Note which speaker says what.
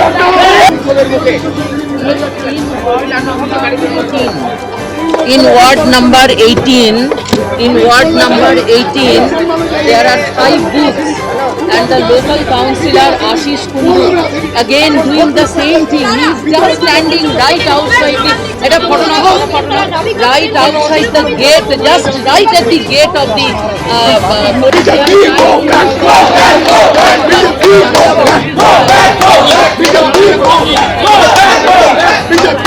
Speaker 1: In ward number 18, in ward number 18, there are five booths and the local councillor Ashish Kundu again doing the same thing. He is just standing right outside the at a right outside the gate, just right at the gate of the. Uh, uh,
Speaker 2: Bishop B. Bishop B.